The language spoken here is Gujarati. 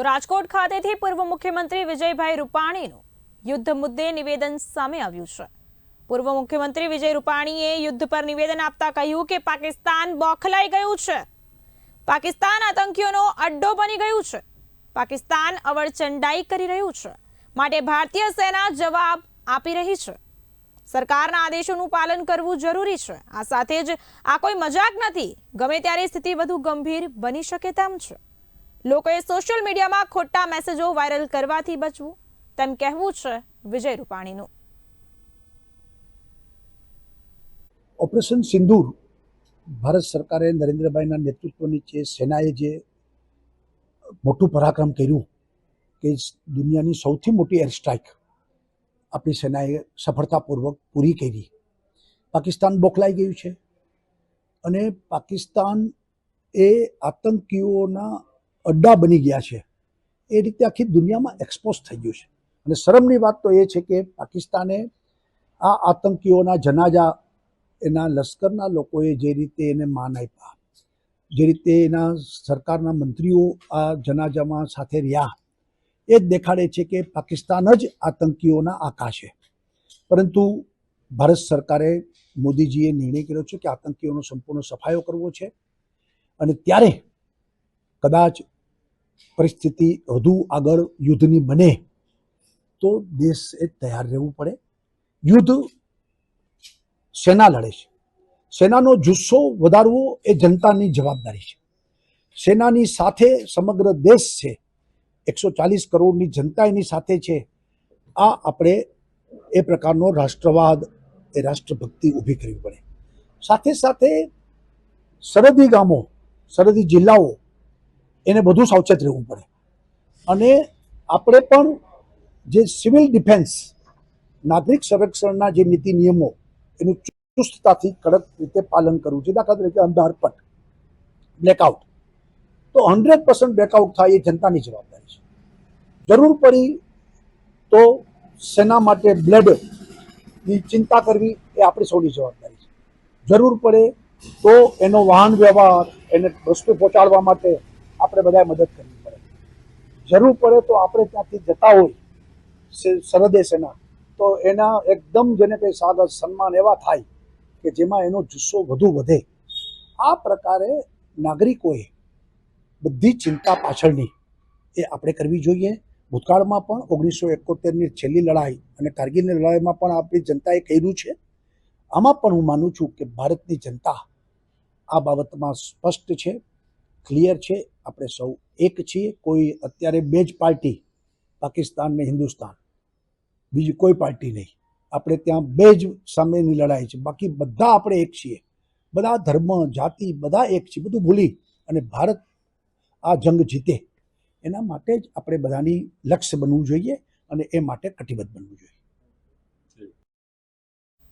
તો રાજકોટ ખાતેથી પૂર્વ મુખ્યમંત્રી વિજયભાઈ રૂપાણીનું યુદ્ધ મુદ્દે નિવેદન સામે આવ્યું છે. પૂર્વ મુખ્યમંત્રી વિજય રૂપાણીએ યુદ્ધ પર નિવેદન આપતા કહ્યું કે પાકિસ્તાન બોખલાઈ ગયું છે. પાકિસ્તાન આતંકીઓનો અડ્ડો બની ગયું છે. પાકિસ્તાન અવળચંડાઈ કરી રહ્યું છે. માટે ભારતીય સેના જવાબ આપી રહી છે. સરકારના આદેશોનું પાલન કરવું જરૂરી છે. આ સાથે જ આ કોઈ મજાક નથી. ગમે ત્યારે સ્થિતિ વધુ ગંભીર બની શકે તેમ છે. લોકોએ સોશિયલ મીડિયામાં ખોટા મેસેજો વાયરલ કરવાથી બચવું. તેમ કહેવું છે વિજય રૂપાણીનું. ઓપરેશન સિંદૂર ભારત સરકારે નરેન્દ્રભાઈના નેતૃત્વની જે સેનાએ જે મોટું પરાક્રમ કર્યું કે દુનિયાની સૌથી મોટી એર સ્ટ્રાઇક આપણી સેનાએ સફળતાપૂર્વક પૂરી કરી. પાકિસ્તાન બોખલાઈ ગયું છે અને પાકિસ્તાન એ આતંકીઓના અડ્ડા બની ગયા છે. એ રીતે આખી દુનિયામાં એક્સપોઝ થઈ ગયું છે. અને શરમની વાત તો એ છે કે પાકિસ્તાને આ આતંકીઓના જનાજા એના લશ્કરના લોકોએ જે રીતે એને માન આપ્યા, જે રીતે એના સરકારના મંત્રીઓ આ જનાજામાં સાથે રહ્યા, એ જ દેખાડે છે કે પાકિસ્તાન જ આતંકીઓના આકા છે. પરંતુ ભારત સરકારે મોદીજીએ નિર્ણય કર્યો છે કે આતંકીઓનો સંપૂર્ણ સફાયો કરવો છે. અને ત્યારે કદાચ પરિસ્થિતિ વધુ આગળ યુદ્ધની બને, તો દેશે તૈયાર રહેવું પડે. યુદ્ધ સેના લડે છે. સેનાનો જુસ્સો વધારવો એ જનતાની જવાબદારી છે. સેનાની સાથે સમગ્ર દેશ છે, એકસો ચાલીસ કરોડની જનતા એની સાથે છે. આ આપણે એ પ્રકારનો રાષ્ટ્રવાદ, એ રાષ્ટ્રભક્તિ ઊભી કરવી પડે. સાથે સાથે સરહદી ગામો, સરહદી જિલ્લાઓ એને બધું સાવચેત રહેવું પડે. અને આપણે પણ જે સિવિલ ડિફેન્સ, નાગરિક સંરક્ષણના જે નીતિ નિયમો, એનું ચુસ્તતાથી કડક રીતે પાલન કરવું છે. દાખલા તરીકે અંધારપટ બ્લેકઆઉટ તો હંડ્રેડ પર્સન્ટ બ્લેકઆઉટ થાય એ જનતાની જવાબદારી છે. જરૂર પડી તો સેના માટે બ્લડની ચિંતા કરવી એ આપણી સૌની જવાબદારી છે. જરૂર પડે તો એનો વાહન વ્યવહાર, એને વસ્તુ પહોંચાડવા માટે આપણે બધાએ મદદ કરવી પડે. જરૂર પડે તો આપણે ત્યાંથી જતા હોય સરહદે સેના. તો એના એકદમ જેને કંઈ સાદર સન્માન એવા થાય કે જેમાં એનો જુસ્સો વધુ વધે. આ પ્રકારે નાગરિકોએ બધી ચિંતા પાછળની એ આપણે કરવી જોઈએ. ભૂતકાળમાં પણ ઓગણીસો એકોતેરની છેલ્લી લડાઈ અને કારગીલની લડાઈમાં પણ આપણી જનતાએ કર્યું છે. આમાં પણ હું માનું છું કે ભારતની જનતા આ બાબતમાં સ્પષ્ટ છે. ક્લિયર છે, આપણે સૌ એક છીએ, કોઈ અત્યારે બે જ પાર્ટી, પાકિસ્તાન ને હિન્દુસ્તાન. બીજી કોઈ પાર્ટી નહીં. આપણે ત્યાં બે જ સામેની લડાઈ છે. બાકી બધા આપણે એક છીએ. બધા ધર્મ, જાતિ, બધા એક છીએ. બધું ભૂલી અને ભારત આ જંગ જીતે. એના માટે જ આપણે બધાની લક્ષ્ય બનવું જોઈએ અને એ માટે કટિબદ્ધ બનવું જોઈએ.